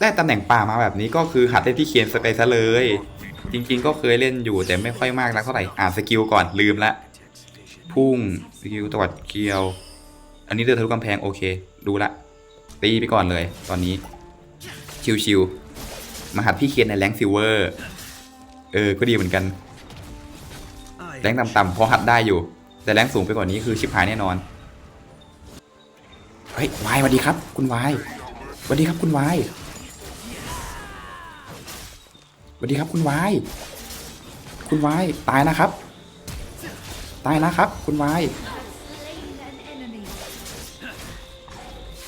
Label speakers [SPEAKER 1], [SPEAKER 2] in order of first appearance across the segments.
[SPEAKER 1] ได้ตำแหน่งป่ามาแบบนี้ก็คือหัดเล่นที่เคียนสไปซะเลย จริงๆ ก็เคยเล่นอยู่แต่ไม่ค่อยมากนักเท่าไหร่อ่านสกิลก่อนลืมละ พุ่งสกิลตวัดเกลียว อันนี้เดินทะลุกำแพงโอเค ดูละ ตีไปก่อนเลย ตอนนี้ ชิวๆมาหัดพี่เคียนในแรงซิลเวอร์เออก็ดีเหมือนกัน แรงต่ำๆพอหัดได้อยู่ แต่แรงสูงไปกว่านี้คือชิบหายแน่นอน เฮ้ยวายสวัสดีครับ คุณวายสวัสดีครับคุณวาย สวัสดีครับคุณวายคุณวายตายนะครับ ตายนะครับ คุณวาย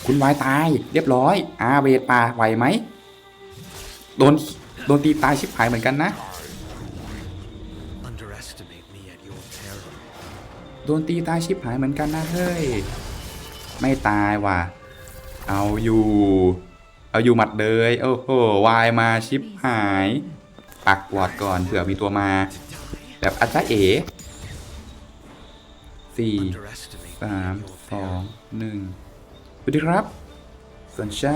[SPEAKER 1] คุณวายตาย เรียบร้อยอาเวทปาไหวไหมโดนโดนตีตายชิบหายเหมือนกันนะ
[SPEAKER 2] Underestimate me at your peril.
[SPEAKER 1] โดนตีตายชิบหายเหมือนกันนะเฮ้ยไม่ตายว่ะ เอาอยู่ เอาอยู่หมัดเลยโอ้โหวายมาชิบหาย ปักวอดก่อนเผื่อมีตัวมา แบบอาจารย์เอ๋สี่สามสองหนึ่งสวัสดีครับ สนใจ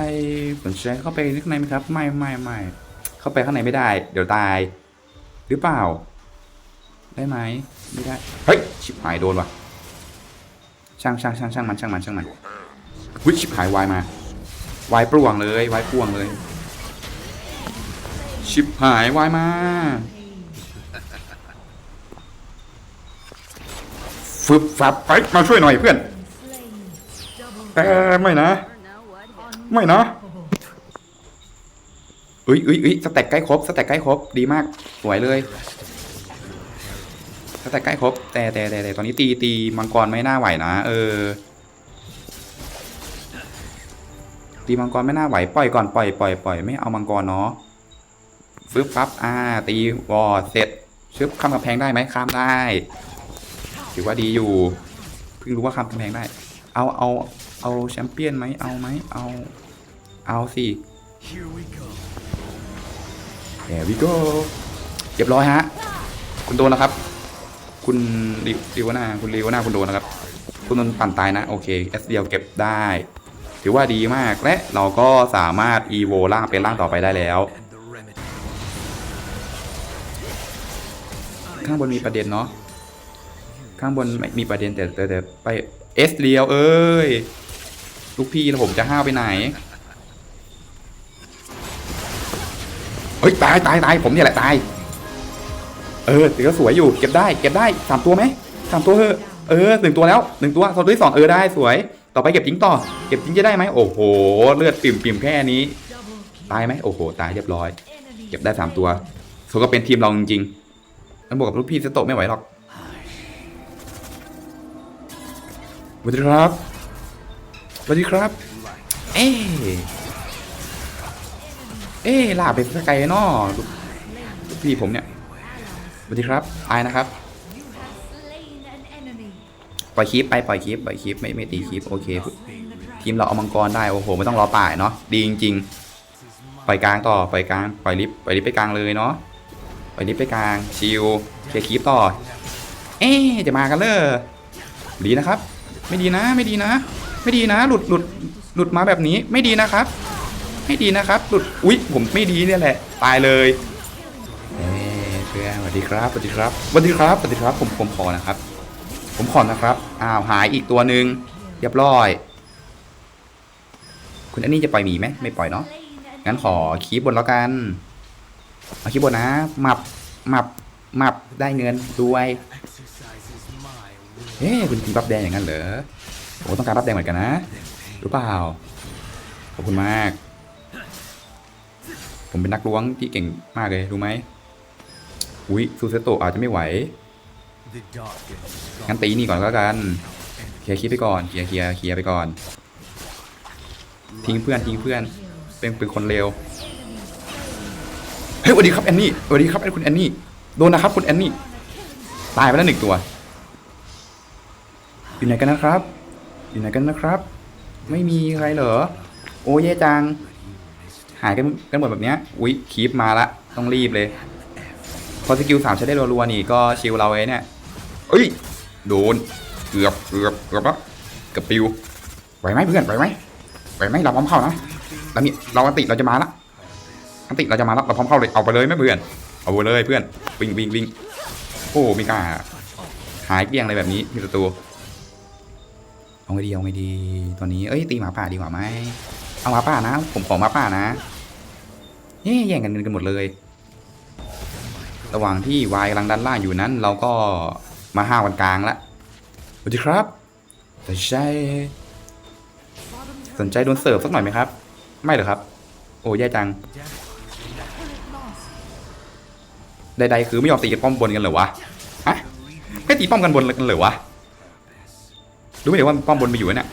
[SPEAKER 1] สนใจเข้าไปข้างในไหมครับ ไม่ไม่ไม่เข้าไปข้างในไม่ได้ เดี๋ยวตาย หรือเปล่า ได้ไหมไม่ได้เฮ้ยชิบหายโดนว่ะช่างช่างช่างช่างมันช่างมันช่างมันวิชิบหายวายมาวายปลวงเลยวายปลวงเลย ชิบหายวายมา ฟึบฟับไปมาช่วยหน่อยเพื่อนแต่ไม่นะ ไม่นะเอ้ยเอ้ยเอ้ยสแต็กใกล้ครบสแต็กใกล้ครบดีมาก สวยเลยสแต็กใกล้ครบ แต่แต่แต่แต่ตอนนี้ตีตีมังกรไม่น่าไหวนะเออตีมังกรไม่น่าไหวปล่อยก่อนปล่อยปล่อยปล่อยไม่เอามังกรเนาะ ฟึบฟับอ่าตีวอเสร็จชึบข้ามกำแพงได้ไหมข้ามได้ ถือว่าดีอยู่ เพิ่งรู้ว่าข้ามกำแพงได้ เอาเอาเอาแชมเปี้ยนไหมเอาไหมเอาเอาสิ
[SPEAKER 2] Here we go.
[SPEAKER 1] แ h วิโก้เรียบร้อยฮะ คุณโดนนะครับ คุณริวนาคุณริวนาคุณโดนนะครับ คุณโดนปั่นตายนะ โอเคเอสเดียวเก็บได้ ถือว่าดีมากและเราก็สามารถอีโวล่างเป็นร่างต่อไปได้แล้ว ข้างบนมีประเด็นเนาะข้างบนมีประเด็นแต่แต่แต่ไปเอสเรียวเอ้ยลูกพี่แล้วผมจะห้าวไปไหนเฮ้ยตายตายตายผมเนี่ยแหละตายเออถือว่าสวยอยู่เก็บได้เก็บได้สามตัวไหมสามตัวเถอะเออหนึ่งตัวแล้วหนึ่งตัวตัวที่สองเออได้สวย ต่อไปเก็บจิงต่อเก็บจิงจะได้ไหมโอ้โหเลือดปิ่มปิ่มแค่นี้ตายไหมโอ้โหตายเรียบร้อย เก็บได้สามตัวสมก็เป็นทีมเราจริงๆ มันบวกกับลูกพี่สโตไม่ไหวหรอกสวัสดีครับสวัสดีครับ เอ๊เอ๊ลาไปสกไกลเนอลูกลูกพี่ผมเนี่ยสวัสดีครับอายนะครับ ปล่อยคลิปไปปล่อยคลิปปล่อยคลิปไม่ไม่ตีคลิปโอเค ทีมเราเอามังกรได้โอ้โหไม่ต้องรอป่ายเนาะดีจริงๆปล่อยกลางต่อปล่อยกลางปล่อยลิฟปล่อยลิฟไปกลางเลยเนาะ ปล่อยลิฟไปกลางชิลเคลียร์คลิปต่อ เอ๊จะมากันเลยดีนะครับ ไม่ดีนะไม่ดีนะ ไม่ดีนะ หลุดหลุดหลุดมาแบบนี้ไม่ดีนะครับ ไม่ดีนะครับ หลุดอุ๊ยผมไม่ดีเนี่ยแหละ ตายเลยเอ้ยเพื่อนสวัสดีครับสวัสดีครับสวัสดีครับสวัสดีครับ ผมผมขอนะครับ ผมขอนะครับอ้าวหายอีกตัวหนึ่งเรียบร้อย คุณอันนี้จะปล่อยหมีไหมไม่ปล่อยเนาะงั้นขอคีบบนแล้วกัน เอาคีบบนนะหมับหมับหมับได้เงินด้วยเฮ้คุณกินบับแดงอย่างนั้นเหรอผมต้องการบับแดงเหมือนกันนะรู้เปล่าขอบคุณมาก ผมเป็นนักล้วงที่เก่งมากเลยรู้ไหมอุ้ยซูเซโตอาจจะไม่ไหวงั้นตีนี่ก่อนก็แล้วกันเคลียร์คลิปไปก่อนเคลียร์เคลียร์เคลียร์ไปก่อน ทิ้งเพื่อนทิ้งเพื่อน เป็นเป็นคนเลว เฮ้ยสวัสดีครับแอนนี่สวัสดีครับคุณแอนนี่โดนนะครับคุณแอนนี่ตายไปแล้วหนึ่งตัว อยู่ไหนกันนะครับ อยู่ไหนกันนะครับ ไม่มีใครเหรอ โอ้เย่จัง หายกันกันหมดแบบเนี้ยอุ๊ยคีปมาละ ต้องรีบเลย พอสกิลสามใช้ได้รัวๆนี่ก็ชิลเราเองเนี่ยเอ้ย โดน เกือบเกือบเกือบแล้วเกือบปิวไหวไหมเพื่อนไหวไหมไหวไหมเราพร้อมเข้านะเรามีเราติเราจะมาละ อันติเราจะมาแล้วเราพร้อมเข้าเลยเอาไปเลยไม่เพื่อนเอาไปเลยเพื่อนวิ่งวิ่งวิ่งโอ้ไมีกล้าหายเกลี้ยงเลยแบบนี้มีศัตรูเอาไงดีเอาไงดีตัวนี้เอ้ยตีหมาป่าดีกว่าไหมเอาหมาป่านะ ผมขอหมาป่านะเย้แย่งกันกันหมดเลย ระหว่างที่วายกำลังดันล่างอยู่นั้น เราก็มาห้าวันกลางละสวัสดีครับแต่ใช่สนใจโดนเสิร์ฟสักหน่อยไหมครับ ไม่เหรอครับ โอ้แย่จัง ใดๆคือไม่ยอมตีกันป้อมบนกันเหรอวะฮะไม่ตีป้อมกันบนกันเหรอวะรู้ไหมเดี๋ยวว่าป้อมบนมีอยู่เนี่ย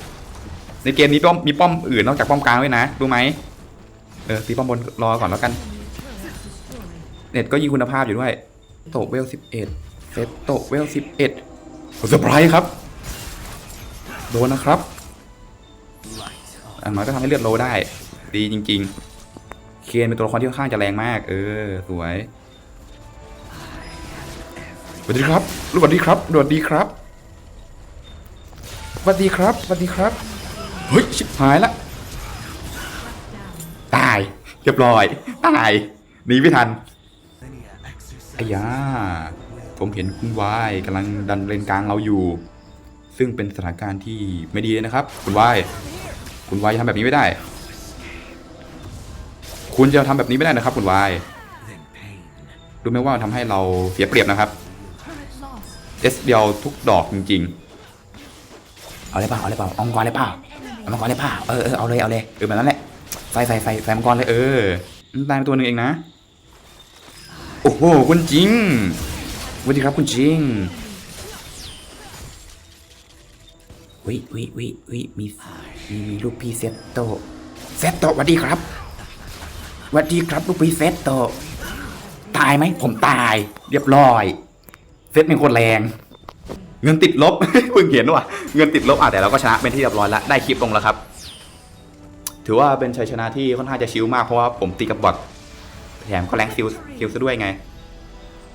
[SPEAKER 1] ในเกมนี้ป้อมมีป้อมอื่นนอกจากป้อมกลางด้วยนะรู้ไหมเออตีป้อมบนรอก่อนแล้วกัน เน็ตก็ยิงคุณภาพอยู่ด้วยโตะเวลสิบเอ็ดเซตโตะเวลสิบเอ็ดเซอร์ไพรส์ครับโดนนะครับอันน้อยก็ทำให้เลือดโลได้ ดีจริง ๆ เคนเป็นตัวละครที่ค่อนข้างจะแรงมาก เออ สวย วัสดีครับสวัสดีครับสวัสดีครับสวัสดีครับสวัสดีครับ เฮ้ย ชิบหายละ ตาย เรียบร้อย ตาย หนีไม่ทันไอ้ยาผมเห็นคุณวายกำลังดันเลนกลางเราอยู่ ซึ่งเป็นสถานการณ์ที่ไม่ดีเลยนะครับ คุณวาย คุณวายทำแบบนี้ไม่ได้ คุณจะทำแบบนี้ไม่ได้นะครับ คุณวาย รู้ไหมว่ามันทำให้เราเสียเปรียบนะครับ เอสเดียวทุกดอกจริงๆ เอาเลยเปล่าเอาเลยเปล่าเอามังกรเลยเปล่าเอามังกรเลยเปล่าเออเออเอาเลยเอาเลยเออแบบนั้นแหละไฟไฟไฟไฟมังกรเลยเออมันตายไปตัวหนึ่งเองนะโอ้โหคุณจริงสวัสดีครับคุณจริงวิวิวิวิมีมีมีลูกพี่เซตโตเซตโตสวัสดีครับสวัสดีครับลูกพี่เซตโตตายไหมผมตาย เรียบร้อย เซตเป็นคนแรง เงินติดลบ เพิ่งเห็นว่ะเงินติดลบอะแต่เราก็ชนะเป็นที่เรียบร้อยแล้วได้คลิปลงแล้วครับ ถือว่าเป็นชัยชนะที่ค่อนข้างจะชิลมากเพราะว่าผมตีกับบอทแถมก็แรงซิลซิลซะด้วยไง